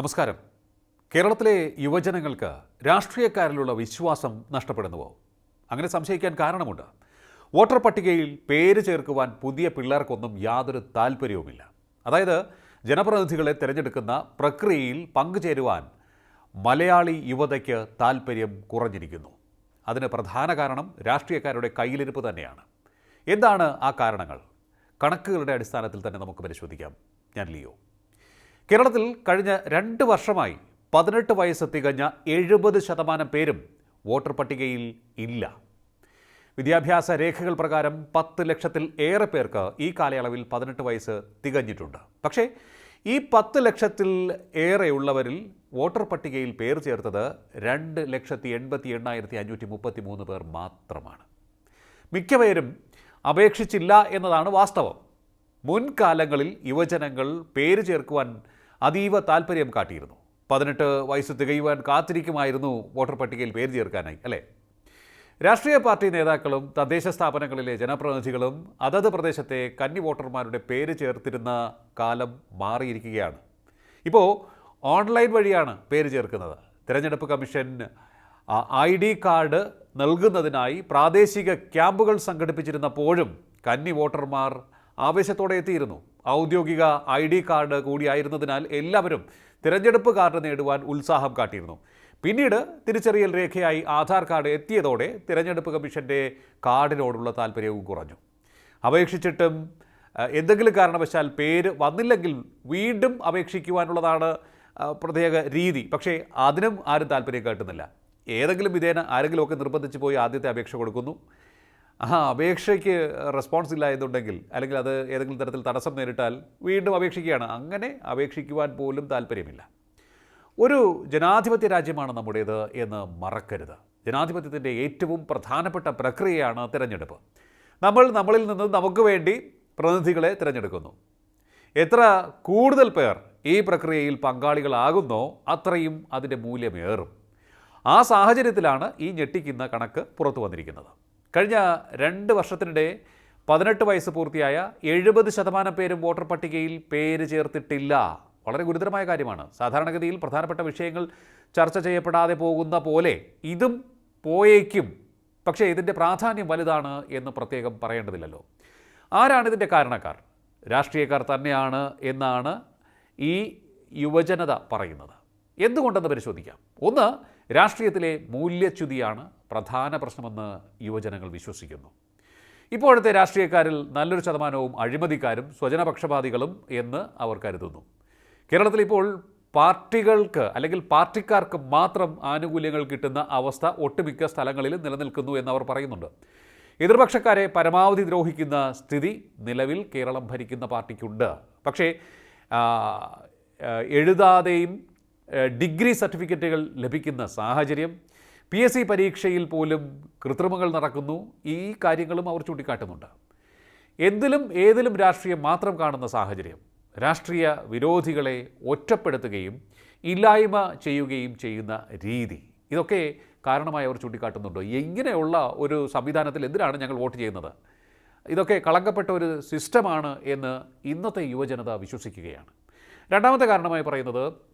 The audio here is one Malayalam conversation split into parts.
നമസ്കാരം. കേരളത്തിലെ യുവജനങ്ങൾക്ക് രാഷ്ട്രീയക്കാരിലുള്ള വിശ്വാസം നഷ്ടപ്പെടുന്നുവോ? അങ്ങനെ സംശയിക്കാൻ കാരണമുണ്ട്. വോട്ടർ പട്ടികയിൽ പേര് ചേർക്കുവാൻ പുതിയ പിള്ളേർക്കൊന്നും യാതൊരു താല്പര്യവുമില്ല. അതായത് ജനപ്രതിനിധികളെ തിരഞ്ഞെടുക്കുന്ന പ്രക്രിയയിൽ പങ്കുചേരുവാൻ മലയാളി യുവതയ്ക്ക് താല്പര്യം കുറഞ്ഞിരിക്കുന്നു. അതിന് പ്രധാന കാരണം രാഷ്ട്രീയക്കാരുടെ കയ്യിലിരിപ്പ് തന്നെയാണ്. എന്താണ് ആ കാരണങ്ങൾ? കണക്കുകളുടെ അടിസ്ഥാനത്തിൽ തന്നെ നമുക്ക് പരിശോധിക്കാം. ഞാൻ ലിയോ. കേരളത്തിൽ കഴിഞ്ഞ രണ്ട് വർഷമായി പതിനെട്ട് വയസ്സ് തികഞ്ഞ എഴുപത് ശതമാനം പേരും വോട്ടർ പട്ടികയിൽ ഇല്ല. വിദ്യാഭ്യാസ രേഖകൾ പ്രകാരം പത്ത് ലക്ഷത്തിൽ ഏറെ പേർക്ക് ഈ കാലയളവിൽ പതിനെട്ട് വയസ്സ് തികഞ്ഞിട്ടുണ്ട്. പക്ഷേ ഈ പത്ത് ലക്ഷത്തിൽ ഏറെയുള്ളവരിൽ വോട്ടർ പട്ടികയിൽ പേര് ചേർത്തത് രണ്ട് ലക്ഷത്തി എൺപത്തി എണ്ണായിരത്തി അഞ്ഞൂറ്റി മുപ്പത്തി മൂന്ന് പേർ മാത്രമാണ്. മിക്കപേരും അപേക്ഷിച്ചില്ല എന്നതാണ് വാസ്തവം. മുൻകാലങ്ങളിൽ യുവജനങ്ങൾ പേര് ചേർക്കുവാൻ അതീവ താല്പര്യം കാട്ടിയിരുന്നു. പതിനെട്ട് വയസ്സ് തികയുവാൻ കാത്തിരിക്കുമായിരുന്നു വോട്ടർ പട്ടികയിൽ പേര് ചേർക്കാനായി അല്ലേ? രാഷ്ട്രീയ പാർട്ടി നേതാക്കളും തദ്ദേശ സ്ഥാപനങ്ങളിലെ ജനപ്രതിനിധികളും അതത് പ്രദേശത്തെ കന്നി വോട്ടർമാരുടെ പേര് ചേർത്തിരുന്ന കാലം മാറിയിരിക്കുകയാണ്. ഇപ്പോൾ ഓൺലൈൻ വഴിയാണ് പേര് ചേർക്കുന്നത്. തിരഞ്ഞെടുപ്പ് കമ്മീഷൻ ഐ ഡി കാർഡ് നൽകുന്നതിനായി പ്രാദേശിക ക്യാമ്പുകൾ സംഘടിപ്പിച്ചിരുന്നപ്പോഴും കന്നി വോട്ടർമാർ ആവേശത്തോടെ എത്തിയിരുന്നു. ഔദ്യോഗിക ഐ ഡി കാർഡ് കൂടിയായിരുന്നതിനാൽ എല്ലാവരും തിരഞ്ഞെടുപ്പ് കാർഡ് നേടുവാൻ ഉത്സാഹം കാട്ടിയിരുന്നു. പിന്നീട് തിരിച്ചറിയൽ രേഖയായി ആധാർ കാർഡ് എത്തിയതോടെ തിരഞ്ഞെടുപ്പ് കമ്മീഷന്റെ കാർഡിനോടുള്ള താല്പര്യവും കുറഞ്ഞു. അപേക്ഷിച്ചിട്ടും എന്തെങ്കിലും കാരണവശാൽ പേര് വന്നില്ലെങ്കിൽ വീണ്ടും അപേക്ഷിക്കുവാനുള്ളതാണ് പ്രത്യേക രീതി. പക്ഷേ അതിനും ആരും താല്പര്യം കേട്ടുന്നില്ല. ഏതെങ്കിലും വിധേന ആരെങ്കിലുമൊക്കെ നിർബന്ധിച്ച് പോയി ആദ്യത്തെ അപേക്ഷ കൊടുക്കുന്നു. ആ അപേക്ഷയ്ക്ക് റെസ്പോൺസ് ഇല്ല എന്നുണ്ടെങ്കിൽ അല്ലെങ്കിൽ അത് ഏതെങ്കിലും തരത്തിൽ തടസ്സം നേരിട്ടാൽ വീണ്ടും അപേക്ഷിക്കുകയാണ്. അങ്ങനെ അപേക്ഷിക്കുവാൻ പോലും താല്പര്യമില്ല. ഒരു ജനാധിപത്യ രാജ്യമാണ് നമ്മുടേത് എന്ന് മറക്കരുത്. ജനാധിപത്യത്തിന്റെ ഏറ്റവും പ്രധാനപ്പെട്ട പ്രക്രിയയാണ് തിരഞ്ഞെടുപ്പ്. നമ്മൾ നമ്മളിൽ നിന്ന് നമുക്ക് വേണ്ടി പ്രതിനിധികളെ തിരഞ്ഞെടുക്കുന്നു. എത്ര കൂടുതൽ പേർ ഈ പ്രക്രിയയിൽ പങ്കാളികളാകുന്നോ അത്രയും അതിന്റെ മൂല്യമേറും. ആ സാഹചര്യത്തിലാണ് ഈ ഞെട്ടിക്കുന്ന കണക്ക് പുറത്തു വന്നിരിക്കുന്നത്. കഴിഞ്ഞ രണ്ട് വർഷത്തിനിടെ പതിനെട്ട് വയസ്സ് പൂർത്തിയായ എഴുപത് ശതമാനം പേരും വോട്ടർ പട്ടികയിൽ പേര് ചേർത്തിട്ടില്ല. വളരെ ഗുരുതരമായ കാര്യമാണ്. സാധാരണഗതിയിൽ പ്രധാനപ്പെട്ട വിഷയങ്ങൾ ചർച്ച ചെയ്യപ്പെടാതെ പോകുന്ന പോലെ ഇതും പോയേക്കും. പക്ഷേ ഇതിന്റെ പ്രാധാന്യം വലുതാണ് എന്ന് പ്രത്യേകം പറയേണ്ടതില്ലല്ലോ. ആരാണ് ഇതിന്റെ കാരണക്കാർ? രാഷ്ട്രീയക്കാർ തന്നെയാണ് എന്നാണ് ഈ യുവജനത പറയുന്നത്. എന്തുകൊണ്ടെന്ന് പരിശോധിക്കാം. ഒന്ന് രാഷ്ട്രീയത്തിലെ മൂല്യച്യുതിയാണ് പ്രധാന പ്രശ്നമെന്ന് യുവജനങ്ങൾ വിശ്വസിക്കുന്നു. ഇപ്പോഴത്തെ രാഷ്ട്രീയക്കാരിൽ നല്ലൊരു ശതമാനവും അഴിമതിക്കാരും സ്വജനപക്ഷപാതികളും എന്ന് അവർ കരുതുന്നു. കേരളത്തിൽ ഇപ്പോൾ പാർട്ടികൾക്ക് അല്ലെങ്കിൽ പാർട്ടിക്കാർക്ക് മാത്രം ആനുകൂല്യങ്ങൾ കിട്ടുന്ന അവസ്ഥ ഒട്ടുമിക്ക സ്ഥലങ്ങളിൽ നിലനിൽക്കുന്നു എന്നവർ പറയുന്നുണ്ട്. എതിർപക്ഷക്കാരെ പരമാവധി ദ്രോഹിക്കുന്ന സ്ഥിതി നിലവിൽ കേരളം ഭരിക്കുന്ന പാർട്ടിക്കുണ്ട്. പക്ഷേ എഴുതാതെയും ഡിഗ്രി സർട്ടിഫിക്കറ്റുകൾ ലഭിക്കുന്ന സാഹചര്യം. പി എസ് സി പരീക്ഷയിൽ പോലും കൃത്രിമങ്ങൾ നടക്കുന്നു. ഈ കാര്യങ്ങളും അവർ ചൂണ്ടിക്കാട്ടുന്നുണ്ട്. എന്തിലും ഏതിലും രാഷ്ട്രീയം മാത്രം കാണുന്ന സാഹചര്യം. രാഷ്ട്രീയ വിരോധികളെ ഒറ്റപ്പെടുത്തുകയും ഇല്ലായ്മ ചെയ്യുകയും ചെയ്യുന്ന രീതി. ഇതൊക്കെ കാരണമായി അവർ ചൂണ്ടിക്കാട്ടുന്നുണ്ട്. ഇങ്ങനെയുള്ള ഒരു സംവിധാനത്തിൽ എന്തിനാണ് ഞങ്ങൾ വോട്ട് ചെയ്യുന്നത്? ഇതൊക്കെ കളങ്കപ്പെട്ട ഒരു സിസ്റ്റമാണ് എന്ന് ഇന്നത്തെ യുവജനത വിശ്വസിക്കുകയാണ്. രണ്ടാമത്തെ കാരണമായി പറയുന്നത്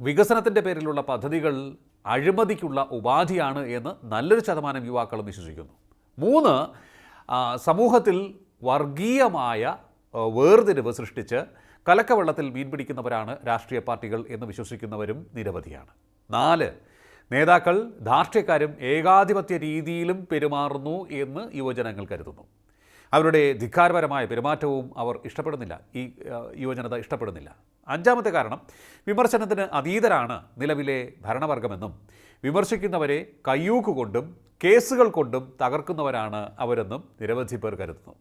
വികസനത്തിന്റെ പേരിലുള്ള പദ്ധതികൾ അഴിമതിക്കുള്ള ഉപാധിയാണ് എന്ന് നല്ലൊരു ശതമാനം യുവാക്കളും വിശ്വസിക്കുന്നു. മൂന്ന് സമൂഹത്തിൽ വർഗീയമായ വേർതിരിവ് സൃഷ്ടിച്ച് കലക്കവെള്ളത്തിൽ മീൻ പിടിക്കുന്നവരാണ് രാഷ്ട്രീയ പാർട്ടികൾ എന്ന് വിശ്വസിക്കുന്നവരും നിരവധിയാണ്. നാല് നേതാക്കൾ ധാർഷ്ട്യക്കാരും ഏകാധിപത്യ രീതിയിലും പെരുമാറുന്നു എന്ന് യുവജനങ്ങൾ കരുതുന്നു. അവരുടെ ധിക്കാരപരമായ പെരുമാറ്റവും അവർ ഇഷ്ടപ്പെടുന്നില്ല. ഈ യുവജനത ഇഷ്ടപ്പെടുന്നില്ല. അഞ്ചാമത്തെ കാരണം വിമർശനത്തിന് അതീതരാണ് നിലവിലെ ഭരണവർഗമെന്നും വിമർശിക്കുന്നവരെ കയ്യൂക്കുകൊണ്ടും കേസുകൾ കൊണ്ടും തകർക്കുന്നവരാണ് അവരെന്നും നിരവധി പേർ കരുതുന്നു.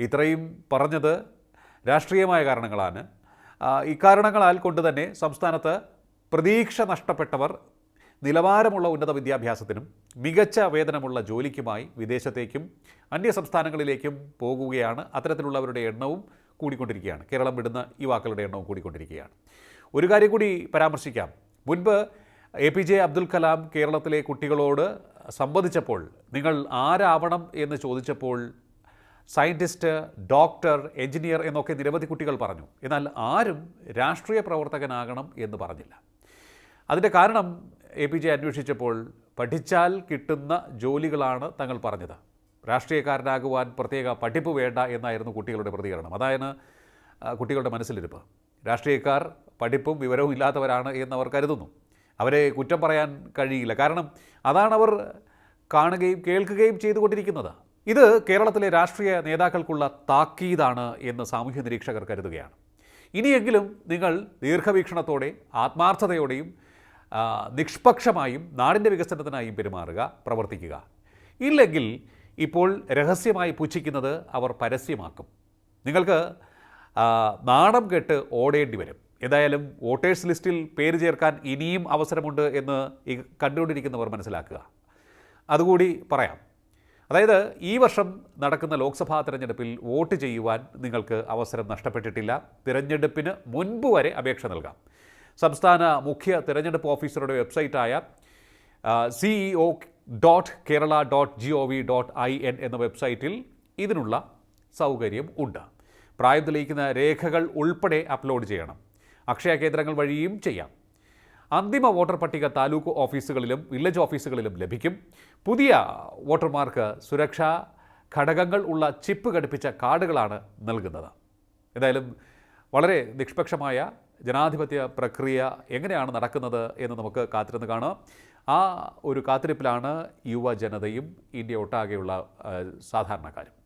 ഇത്രയും പറഞ്ഞത് രാഷ്ട്രീയമായ കാരണങ്ങളാണ്. ഇക്കാരണങ്ങളാൽ കൊണ്ട് തന്നെ സംസ്ഥാനത്ത് പ്രതീക്ഷ നഷ്ടപ്പെട്ടവർ നിലവാരമുള്ള ഉന്നത വിദ്യാഭ്യാസത്തിനും മികച്ച വേതനമുള്ള ജോലിക്കുമായി വിദേശത്തേക്കും അന്യ സംസ്ഥാനങ്ങളിലേക്കും പോകുകയാണ് അത്തരത്തിലുള്ളവരുടെ എണ്ണവും കൂടിക്കൊണ്ടിരിക്കുകയാണ്. കേരളം വിടുന്ന യുവാക്കളുടെ എണ്ണവും കൂടിക്കൊണ്ടിരിക്കുകയാണ്. ഒരു കാര്യം കൂടി പരാമർശിക്കാം. മുൻപ് A P J Abdul Kalam കേരളത്തിലെ കുട്ടികളോട് സംവദിച്ചപ്പോൾ നിങ്ങൾ ആരാവണം എന്ന് ചോദിച്ചപ്പോൾ സയന്റിസ്റ്റ് ഡോക്ടർ എഞ്ചിനീയർ എന്നൊക്കെ നിരവധി കുട്ടികൾ പറഞ്ഞു. എന്നാൽ ആരും രാഷ്ട്രീയ പ്രവർത്തകനാകണം എന്ന് പറഞ്ഞില്ല. അതിന്റെ കാരണം എ പി ജെ അന്വേഷിച്ചപ്പോൾ പഠിച്ചാൽ കിട്ടുന്ന ജോലികളാണ് തങ്ങൾ പറഞ്ഞത്. രാഷ്ട്രീയക്കാരനാകുവാൻ പ്രത്യേക പഠിപ്പ് വേണ്ട എന്നായിരുന്നു കുട്ടികളുടെ പ്രതികരണം. അതായത് കുട്ടികളുടെ മനസ്സിലിരിപ്പ്. രാഷ്ട്രീയക്കാർ പഠിപ്പും വിവരവും ഇല്ലാത്തവരാണ് എന്നവർ കരുതുന്നു. അവരെ കുറ്റം പറയാൻ കഴിയില്ല. കാരണം അതാണ് അവർ കാണുകയും കേൾക്കുകയും ചെയ്തുകൊണ്ടിരിക്കുന്നത്. ഇത് കേരളത്തിലെ രാഷ്ട്രീയ നേതാക്കൾക്കുള്ള താക്കീതാണ് എന്ന് സാമൂഹ്യ നിരീക്ഷകർ കരുതുകയാണ്. ഇനിയെങ്കിലും നിങ്ങൾ ദീർഘവീക്ഷണത്തോടെ ആത്മാർത്ഥതയോടെയും നിഷ്പക്ഷമായും നാടിന്റെ വികസനത്തിനായും പെരുമാറുക പ്രവർത്തിക്കുക. ഇല്ലെങ്കിൽ ഇപ്പോൾ രഹസ്യമായി പുച്ഛിക്കുന്നത് അവർ പരസ്യമാക്കും. നിങ്ങൾക്ക് നാണം കെട്ട് ഓടേണ്ടി വരും. എന്തായാലും വോട്ടേഴ്സ് ലിസ്റ്റിൽ പേര് ചേർക്കാൻ ഇനിയും അവസരമുണ്ട് എന്ന് കണ്ടുകൊണ്ടിരിക്കുന്നവർ മനസ്സിലാക്കുക. അതുകൂടി പറയാം. അതായത് ഈ വർഷം നടക്കുന്ന ലോക്സഭാ തിരഞ്ഞെടുപ്പിൽ വോട്ട് ചെയ്യുവാൻ നിങ്ങൾക്ക് അവസരം നഷ്ടപ്പെട്ടിട്ടില്ല. തിരഞ്ഞെടുപ്പിന് മുൻപ് വരെ അപേക്ഷ നൽകാം. സംസ്ഥാന മുഖ്യ തിരഞ്ഞെടുപ്പ് ഓഫീസറുടെ വെബ്സൈറ്റായ CEO dot Kerala dot G O V dot I N എന്ന വെബ്സൈറ്റിൽ ഇതിനുള്ള സൗകര്യം ഉണ്ട്. പ്രായം തെളിയിക്കുന്ന രേഖകൾ ഉൾപ്പെടെ അപ്ലോഡ് ചെയ്യണം. അക്ഷയ കേന്ദ്രങ്ങൾ വഴിയും ചെയ്യാം. അന്തിമ വോട്ടർ പട്ടിക താലൂക്ക് ഓഫീസുകളിലും വില്ലേജ് ഓഫീസുകളിലും ലഭിക്കും. പുതിയ വോട്ടർമാർക്ക് സുരക്ഷാ ഘടകങ്ങൾ ഉള്ള ചിപ്പ് ഘടിപ്പിച്ച കാർഡുകളാണ് നൽകുന്നത്. എന്തായാലും വളരെ നിഷ്പക്ഷമായ ജനാധിപത്യ പ്രക്രിയ എങ്ങനെയാണ് നടക്കുന്നത് എന്ന് നമുക്ക് കാത്തിരുന്ന് കാണാം. ആ ഒരു കാത്തിരിപ്പിലാണ് യുവജനതയും ഇന്ത്യ ഒട്ടാകെയുള്ള സാധാരണക്കാരും.